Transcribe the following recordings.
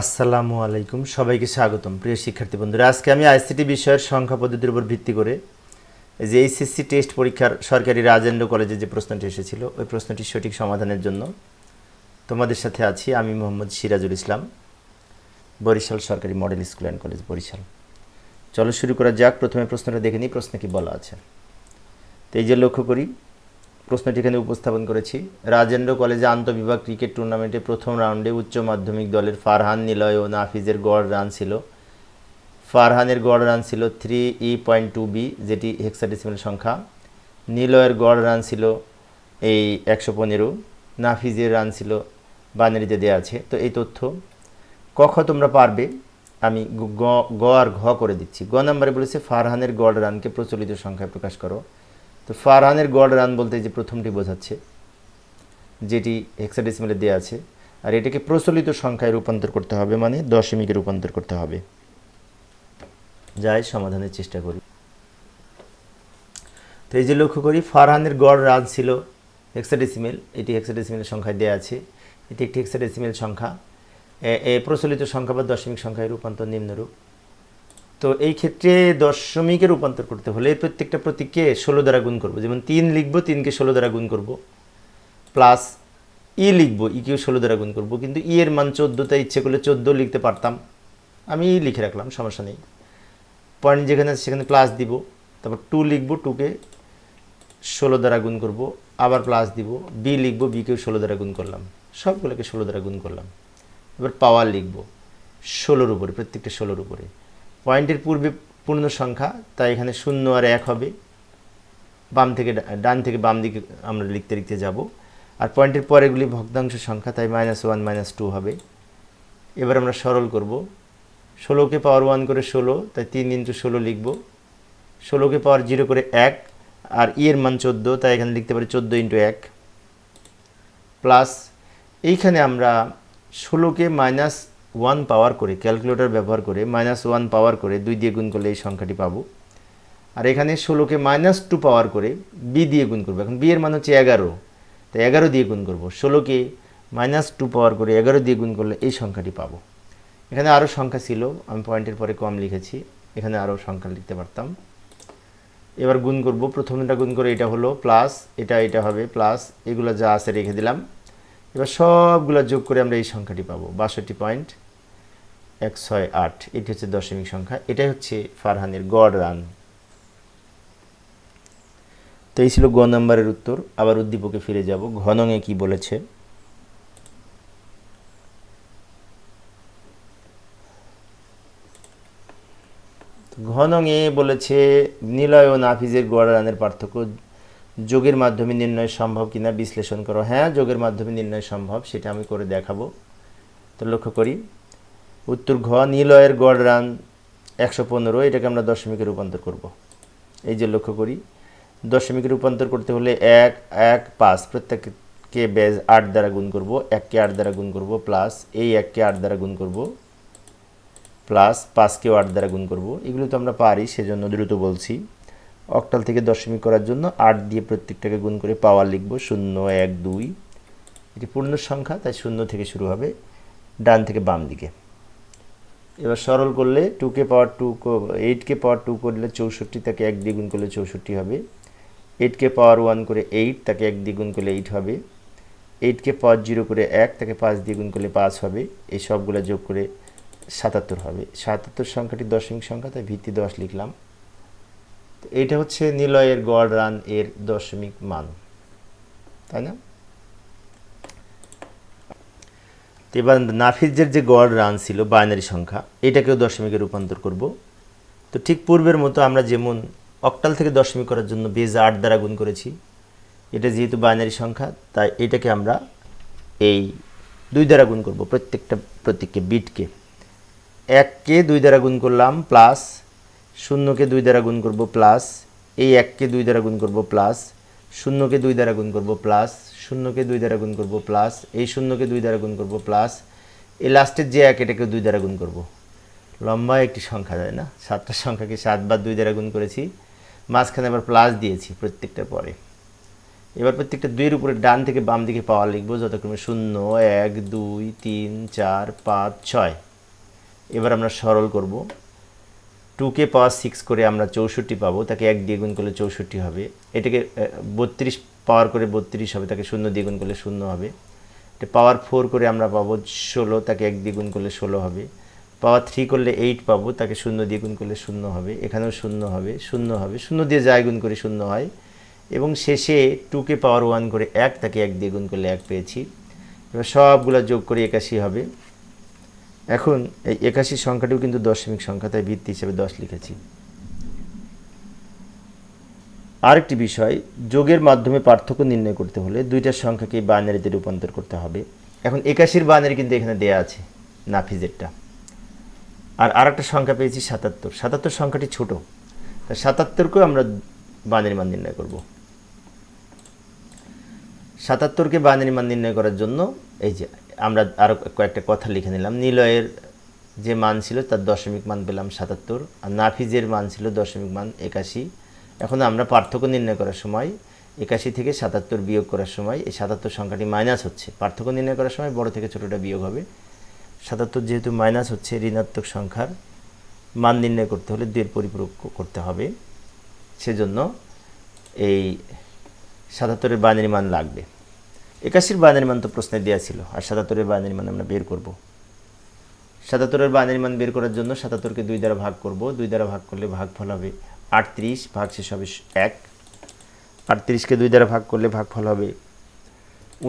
আসসালামু আলাইকুম, সবাইকে স্বাগতম। প্রিয় শিক্ষার্থী বন্ধুরা, আজকে আমি আইসিটি বিষয়ের সংখ্যা পদ্ধতির উপর ভিত্তি করে যে এইচএসসি টেস্ট পরীক্ষার সরকারি রাজেন্দ্র কলেজে যে প্রশ্নটি এসেছিল, ওই প্রশ্নটির সঠিক সমাধানের জন্য তোমাদের সাথে আছি আমি মোহাম্মদ সিরাজুল ইসলাম, বরিশাল সরকারি model school and college, Barishal. চলো শুরু করা যাক। প্রথমে প্রশ্নটা দেখে নিই, প্রশ্নে কি বলা আছে। তো এই যে লক্ষ্য করি প্রশ্নটি এখানে উপস্থাপন করেছি। রাজেন্দ্র কলেজে আন্তঃবিভাগ ক্রিকেট টুর্নামেন্টে প্রথম রাউন্ডে উচ্চ মাধ্যমিক দলের ফারহান, নিলয় ও নাফিজের গড় রান ছিল। ফারহানের গড় রান ছিল three E point two B যেটি হেক্সাডেসিমাল সংখ্যা। নিলয়ের গড় রান ছিল এই একশো পনেরো, নাফিজের রান ছিল বানারিতে দেওয়া আছে। তো এই তথ্য কখ তোমরা পারবে, আমি গ গ আর ঘ করে দিচ্ছি। গ নাম্বারে বলেছে, ফারহানের গড় রানকে প্রচলিত সংখ্যায় প্রকাশ করো। তো ফারহানের গড় রান বলতে যে প্রথমটি বোঝাচ্ছে, যেটি হেক্সাডেসিমালে দেওয়া আছে, আর এটাকে প্রচলিত সংখ্যায় রূপান্তর করতে হবে মানে দশমিকে রূপান্তর করতে হবে। যাই, সমাধানের চেষ্টা করি। তো এই যে লক্ষ্য করি, ফারহানের গড় রান ছিল হেক্সাডেসিমেল এটি হেক্সাডেসিমেল সংখ্যায় দেওয়া আছে, এটি একটি হেক্সাডেসিমেল সংখ্যা। এ প্রচলিত সংখ্যা বা দশমিক সংখ্যায় রূপান্তর নিম্নরূপ। তো এই ক্ষেত্রে দশমিকে রূপান্তর করতে হলে প্রত্যেকটা প্রতীককে ষোলো দ্বারা গুণ করব। যেমন তিন লিখব, তিনকে ষোলো দ্বারা গুণ করব। প্লাস ই লিখব, ইকেও ষোলো দ্বারা গুণ করব। কিন্তু ই এর মান চোদ্দ, তাই ইচ্ছে করলে চোদ্দ লিখতে পারতাম। আমি ই লিখে রাখলাম, সমস্যা নেই। পয়েন্ট যেখানে আছে সেখানে প্লাস দিব। তারপর টু লিখব, টুকে ষোলো দ্বারা গুণ করব। আবার প্লাস দিব। বি লিখব, বিকেও ষোলো দ্বারা গুণ করলাম। সবগুলোকে ষোলো দ্বারা গুণ করলাম। এবার পাওয়ার লিখব। ষোলোর উপরে, প্রত্যেকটা ষোলোর উপরে। পয়েন্টের পূর্বে পূর্ণ সংখ্যা, তাই এখানে শূন্য আর এক হবে। বাম থেকে ডান থেকে বাম দিকে আমরা লিখতে লিখতে যাব। আর পয়েন্টের পরেগুলি ভগ্নাংশ সংখ্যা, তাই মাইনাস ওয়ান মাইনাস টু হবে। এবার আমরা সরল করব। ষোলোকে পাওয়ার ওয়ান করে ষোলো, তাই তিন ইন্টু ষোলো লিখব। ষোলোকে পাওয়ার জিরো করে এক, আর ই এর মান চোদ্দ, তাই এখানে লিখতে পারি চোদ্দ ইন্টু এক। প্লাস এইখানে আমরা ষোলোকে মাইনাস ওয়ান পাওয়ার করে ক্যালকুলেটর ব্যবহার করে মাইনাস ওয়ান পাওয়ার করে, দুই দিয়ে গুণ করলে এই সংখ্যাটি পাবো। আর এখানে ষোলোকে মাইনাস টু পাওয়ার করে বি দিয়ে গুণ করব। এখন বি এর মান হচ্ছে এগারো। তাই এগারো দিয়ে গুণ করব। ষোলোকে মাইনাস টু পাওয়ার করে, এগারো দিয়ে গুণ করলে এই সংখ্যাটি পাবো। এখানে আরও সংখ্যা ছিল, আমি পয়েন্টের পরে কম লিখেছি, এখানে আরও সংখ্যা লিখতে পারতাম। এবার গুণ করব, প্রথমটা গুণ করে এটা হলো প্লাস এটা এটা হবে প্লাস এগুলো যা আছে রেখে দিলাম। এবার সবগুলো যোগ করে আমরা এই সংখ্যাটি পাবো, বাষট্টি পয়েন্ট এক ছয় আট, এটি হচ্ছে দশমিক সংখ্যা, এটাই হচ্ছে ফারহানের গড় রান। তো এই ছিল গ নম্বরের উত্তর, আবার উদ্দীপকে ফিরে যাব। ঘনঙে কি বলেছে? ঘনঙে বলেছে, নিলয় ও নাফিজের গড় রানের পার্থক্য যোগের মাধ্যমে নির্ণয় সম্ভব কিনা বিশ্লেষণ করো। হ্যাঁ যোগের মাধ্যমে নির্ণয় সম্ভব, সেটা আমি করে দেখাবো। তো লক্ষ্য করি উত্তর ঘ, নিলয়ের গড় রান একশো পনেরো, এটাকে আমরা দশমিকে রূপান্তর করব। এই যে লক্ষ্য করি, দশমিকে রূপান্তর করতে হলে এক এক, পাঁচ, প্রত্যেককে বেজ আট দ্বারা গুণ করব, এককে আট দ্বারা গুণ করব, প্লাস এই এককে আট দ্বারা গুণ করব, প্লাস পাঁচকেও আট দ্বারা গুণ করব। এগুলো তো আমরা পারি, সেজন্য দ্রুত বলছি। অক্টাল থেকে দশমিক করার জন্য আট দিয়ে প্রত্যেকটাকে গুণ করে পাওয়ার লিখব শূন্য, এক, দুই। এটি পূর্ণ সংখ্যা তাই শূন্য থেকে শুরু হবে, ডান থেকে বাম দিকে। এবার সরল করলে টুকে পাওয়ার টু এইটকে পাওয়ার টু করলে চৌষট্টি, তাকে এক দ্বিগুণ করলে চৌষট্টি হবে। এইটকে পাওয়ার ওয়ান করে এইট তাকে এক দ্বিগুণ করলে এইট হবে। এইটকে পাওয়ার জিরো করে এক, তাকে পাঁচ দ্বিগুণ করলে পাঁচ হবে। এই সবগুলো যোগ করে সাতাত্তর হবে। সাতাত্তর সংখ্যাটি দশমিক সংখ্যা, তাই ভিত্তি দশ লিখলাম। তো হচ্ছে নিলয়ের গড় রান এর দশমিক মান। তাই না? তো এবার নাফিজের যে গড় রান ছিল, বাইনারি সংখ্যা, এটাকেও দশমিকে রূপান্তর করব। তো ঠিক পূর্বের মতো আমরা যেমন অক্টাল থেকে দশমিক করার জন্য বেজ আট দ্বারা গুণ করেছি, এটা যেহেতু বাইনারি সংখ্যা, তাই এটাকে আমরা এই দুই দ্বারা গুণ করব প্রত্যেকটা প্রত্যেককে বিটকে। এককে দুই দ্বারা গুণ করলাম প্লাস, শূন্যকে দুই দ্বারা গুণ করব প্লাস, এই এককে দুই দ্বারা গুণ করব প্লাস, শূন্যকে দুই দ্বারা গুণ করব প্লাস শূন্যকে দুই দ্বারা গুণ করব প্লাস এই শূন্যকে দুই দ্বারা গুণ করব প্লাস এই লাস্টের যে এক এটাকে দুই দ্বারা গুণ করব। লম্বা একটি সংখ্যা যায় না? সাতটা সংখ্যাকে সাতবার দুই দ্বারা গুণ করেছি। মাঝখানে আবার প্লাস দিয়েছি প্রত্যেকটা পরে। এবার প্রত্যেকটা দুইয়ের উপরে ডান থেকে বাম দিকে পাওয়ার লিখব যথাক্রমে শূন্য, এক, দুই, তিন, চার, পাঁচ, ছয়। এবার আমরা সরল করব। টুকে পাওয়ার সিক্স করে আমরা চৌষট্টি পাবো। তাকে এক দিয়ে গুণ করলে চৌষট্টি হবে। এটাকে বত্রিশ পাওয়ার করে বত্রিশ হবে, তাকে শূন্য দিয়ে গুণ করলে শূন্য হবে। এটা পাওয়ার ফোর করে আমরা পাবো ষোলো, তাকে এক দিয়ে গুণ করলে ষোলো হবে। পাওয়ার থ্রি করলে এইট পাবো, তাকে শূন্য দিয়ে গুণ করলে শূন্য হবে। এখানেও শূন্য হবে শূন্য হবে। শূন্য দিয়ে যায় গুণ করে শূন্য হয়। এবং শেষে টুকে পাওয়ার ওয়ান করে এক, তাকে এক দিয়ে গুণ করলে এক পেয়েছি। এবার সবগুলো যোগ করে একাশি হবে। এখন এই একাশি সংখ্যাটিও কিন্তু দশমিক সংখ্যা, তাই ভিত্তি হিসেবে দশ লিখেছি। আরেকটি বিষয়, যোগের মাধ্যমে পার্থক্য নির্ণয় করতে হলে দুইটা সংখ্যাকে বাইনারিতে রূপান্তর করতে হবে। এখন একাশির বাইনারি কিন্তু এখানে দেয়া আছে, নাফিজেরটা। আর আরেকটা সংখ্যা পেয়েছি সাতাত্তর। সাতাত্তর সংখ্যাটি ছোট। তা সাতাত্তরকেও আমরা বাইনারি মান নির্ণয় করব। সাতাত্তরকে বাইনারি মান নির্ণয় করার জন্য এই যে আমরা আরও কয়েকটা কথা লিখে নিলাম। নিলয়ের যে মান ছিল তার দশমিক মান পেলাম সাতাত্তর, আর নাফিজের মান ছিল দশমিক মান একাশি। এখন আমরা পার্থক্য নির্ণয় করার সময় একাশি থেকে সাতাত্তর বিয়োগ করার সময় এই সাতাত্তর সংখ্যাটি মাইনাস হচ্ছে। পার্থক্য নির্ণয় করার সময় বড় থেকে ছোটোটা বিয়োগ হবে। সাতাত্তর যেহেতু মাইনাস হচ্ছে, ঋণাত্মক সংখ্যার মান নির্ণয় করতে হলে দুয়ের পরিপূরক করতে হবে। সেজন্য এই সাতাত্তরের বাইনারি মান লাগবে। একাশির বাইনারি মান তো প্রশ্নে দেওয়া ছিল, আর সাতাত্তরের বাইনারি মান আমরা বের করব। সাতাত্তরের বাইনারি মান বের করার জন্য সাতাত্তরকে দুই দ্বারা ভাগ করব। দুই দ্বারা ভাগ করলে ভাগ ভাগফল হবে আটত্রিশ ভাগ শেষ হবে এক। আটত্রিশকে দুই দ্বারা ভাগ করলে ভাগফল হবে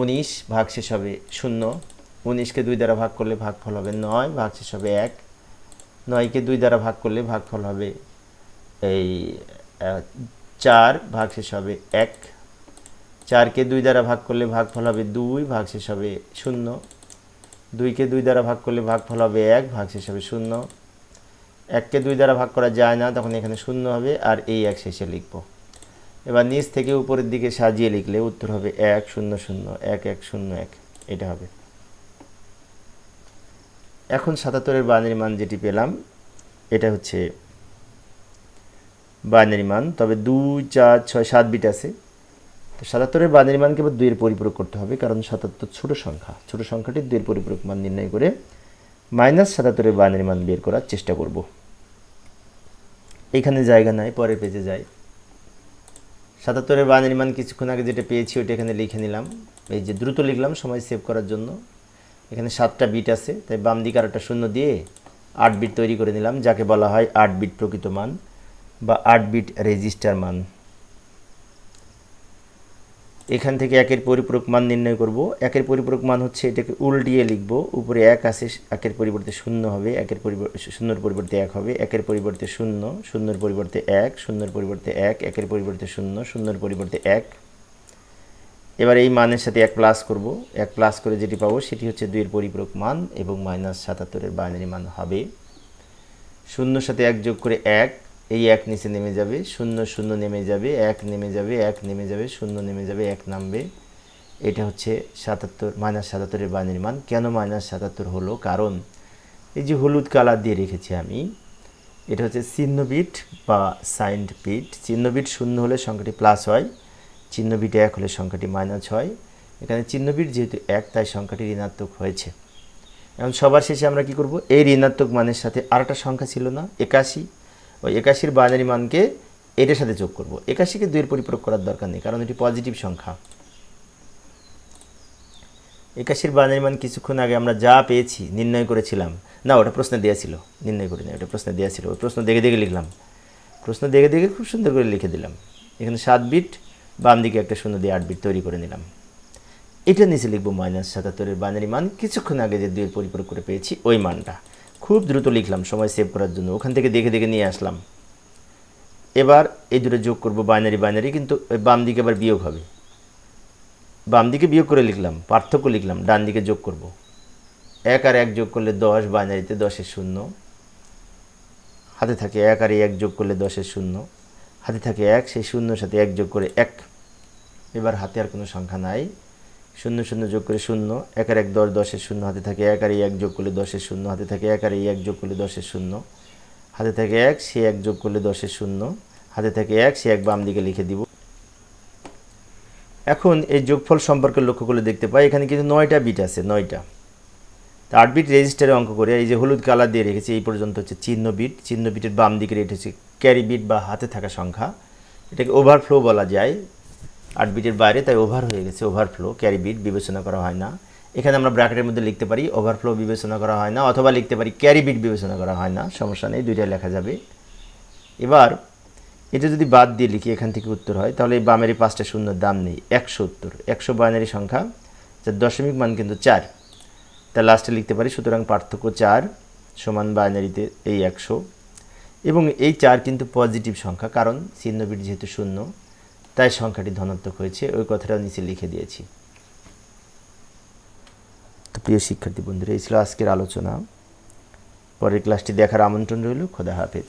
উনিশ, ভাগ শেষ হবে শূন্য। উনিশকে দুই দ্বারা ভাগ করলে ভাগফল হবে নয়, ভাগ শেষ হবে এক। নয়কে দুই দ্বারা ভাগ করলে ভাগফল হবে এই চার, ভাগ শেষ হবে এক। চারকে দুই দ্বারা ভাগ করলে ভাগফল হবে দুই, ভাগ শেষ হবে শূন্য। দুইকে দুই দ্বারা ভাগ করলে ভাগফল হবে এক, ভাগ শেষ হবে শূন্য। এককে দুই দ্বারা ভাগ করা যায় না, তখন এখানে শূন্য হবে আর এই এক শেষে লিখব। এবার নিচ থেকে উপরের দিকে সাজিয়ে লিখলে উত্তর হবে এক, শূন্য শূন্য, এক এক, শূন্য, এক। এটা হবে। এখন সাতাত্তরের বাইনারি মান যেটি পেলাম, এটা হচ্ছে বাইনারি মান, তবে দুই, চার, ছয়, সাত বিট আছে। তো সাতাত্তরের বাইনারি মানকে এবার দুইয়ের পরিপূরক করতে হবে, কারণ সাতাত্তর ছোট সংখ্যা। ছোট সংখ্যাটি দুইয়ের পরিপূরক মান নির্ণয় করে মাইনাস সাতাত্তরের বাইনারি মান বের করার চেষ্টা করব। এখানে জায়গা নাই, পরের পেজে যাই। সাতাত্তরের বাইনারি মান কিছুক্ষণ আগে যেটা পেয়েছি, ওইটা এখানে লিখে নিলাম। এই যে দ্রুত লিখলাম, সময় সেভ করার জন্য। এখানে সাতটা বিট আছে, তাই বাম দিকে আর একটা শূন্য দিয়ে আট বিট তৈরি করে নিলাম, যাকে বলা হয় আট বিট প্রকৃত মান বা আট বিট রেজিস্টার মান। এখান থেকে একের পরিপূরক মান নির্ণয় করব। একের পরিপূরক মান হচ্ছে এটাকে উল্টিয়ে লিখব। উপরে এক আছে, একের পরিবর্তে শূন্য হবে, একের শূন্যর পরিবর্তে এক হবে, একের পরিবর্তে শূন্য, শূন্যর পরিবর্তে এক, শূন্যর পরিবর্তে এক, একের পরিবর্তে শূন্য, শূন্যর পরিবর্তে এক। এবার এই মানের সাথে এক প্লাস করব। এক প্লাস করে যেটি পাবো সেটি হচ্ছে দুইয়ের পরিপূরক মান এবং মাইনাস সাতাত্তরের বাইনারি মান হবে। শূন্যর সাথে এক যোগ করে এক এই এক নিচে নেমে যাবে, শূন্য শূন্য নেমে যাবে, এক নেমে যাবে, এক নেমে যাবে, শূন্য নেমে যাবে, এক নামবে। এটা হচ্ছে সাতাত্তর মাইনাস সাতাত্তরের বাইনারি মান কেন মাইনাস সাতাত্তর হলো? কারণ এই যে হলুদ কালার দিয়ে রেখেছি আমি, এটা হচ্ছে চিহ্ন বিট বা সাইন্ড বিট চিহ্ন বিট শূন্য হলে সংখ্যাটি প্লাস হয় চিহ্ন বিট এক হলে সংখ্যাটি মাইনাস হয়। এখানে চিহ্নবিট যেহেতু এক, তাই সংখ্যাটি ঋণাত্মক হয়েছে। এখন সবার শেষে আমরা কি করব? এই ঋণাত্মক মানের সাথে আরেকটা সংখ্যা ছিল না, একাশি। ওই একাশির বাইনারি মানকে এটার সাথে যোগ করব। একাশিকে দুইয়ের পরিপূরক করার দরকার নেই, কারণ এটি পজিটিভ সংখ্যা। একাশির বাইনারি মান কিছুক্ষণ আগে আমরা যা পেয়েছি, নির্ণয় করেছিলাম। না, ওটা প্রশ্ন দেওয়া ছিল, নির্ণয় করি না ওটা প্রশ্নে দেওয়া ছিল। ওই প্রশ্ন দেখে দেখে লিখলাম। প্রশ্ন দেখে দেখে খুব সুন্দর করে লিখে দিলাম। এখানে সাত বিট বাম দিকে একটা শূন্য দিয়ে আট বিট তৈরি করে নিলাম। এটা নিচে লিখব মাইনাস সাতাত্তরের বাইনারি মান। কিছুক্ষণ আগে যে দুইয়ের পরিপূরক করে পেয়েছি, ওই মানটা। খুব দ্রুত লিখলাম, সময় সেভ করার জন্য। ওখান থেকে দেখে দেখে নিয়ে আসলাম। এবার এই দুটো যোগ করব বাইনারি বাইনারি কিন্তু বাম দিকে আবার বিয়োগ হবে। বাম দিকে বিয়োগ করে লিখলাম, পার্থক্য লিখলাম, ডান দিকে যোগ করব। এক আর এক যোগ করলে দশ বাইনারিতে দশের শূন্য। হাতে থাকে এক আর এক যোগ করলে দশের শূন্য। হাতে থাকে এক, সেই শূন্যর সাথে এক যোগ করে এক। এবার হাতে আর কোনো সংখ্যা নাই। শূন্য শূন্য যোগ করে শূন্য। এক আর এক দশ, দশের শূন্য হাতে থাকে এক আর এক যোগ করলে দশের শূন্য, হাতে থাকে এক আর এক যোগ করলে দশের শূন্য। হাতে থাকে এক, সে এক যোগ করলে দশের শূন্য। হাতে থাকে এক, সে এক বাম দিকে লিখে দিব। এখন এই যোগফল সম্পর্কে লক্ষ্য করলে দেখতে পাই, এখানে কিন্তু নয়টা বিট আছে, নয়টা। তা আট বিট রেজিস্টারে অঙ্ক করে, এই যে হলুদ কালার দিয়ে রেখেছি, এই পর্যন্ত হচ্ছে চিহ্ন বিট। চিহ্ন বিটের বাম দিকে এটা হচ্ছে ক্যারি বিট বা হাতে থাকা সংখ্যা। এটাকে ওভারফ্লো বলা যায়। আট বিটের বাইরে, তাই ওভার হয়ে গেছে ওভারফ্লো ক্যারি বিট বিবেচনা করা হয় না। এখানে আমরা ব্র্যাকেটের মধ্যে লিখতে পারি ওভারফ্লো বিবেচনা করা হয় না, অথবা লিখতে পারি ক্যারি বিট বিবেচনা করা হয় না, সমস্যা নেই, দুইটাই লেখা যাবে। এবার, এটা যদি বাদ দিয়ে লিখি, এখান থেকে উত্তর হয়, তাহলে এই বামের এই পাঁচটা শূন্যর দাম নেই, একশো উত্তর, একশো বাইনারি সংখ্যা যার দশমিক মান কিন্তু চার। তা লাস্টে লিখতে পারি, সুতরাং পার্থক্য চার সমান বাইনারিতে এই একশো। এবং এই চার কিন্তু পজিটিভ সংখ্যা, কারণ চিহ্নবিট যেহেতু শূন্য তাই সংখ্যাটি ধনাত্মক হয়েছে। ওই কথাটাও নিচে লিখে দিয়েছি। তো প্রিয় শিক্ষার্থী বন্ধুরা, এই ছিল আজকের আলোচনা। পরের ক্লাসটি দেখার আমন্ত্রণ রইল। খোদা হাফেজ।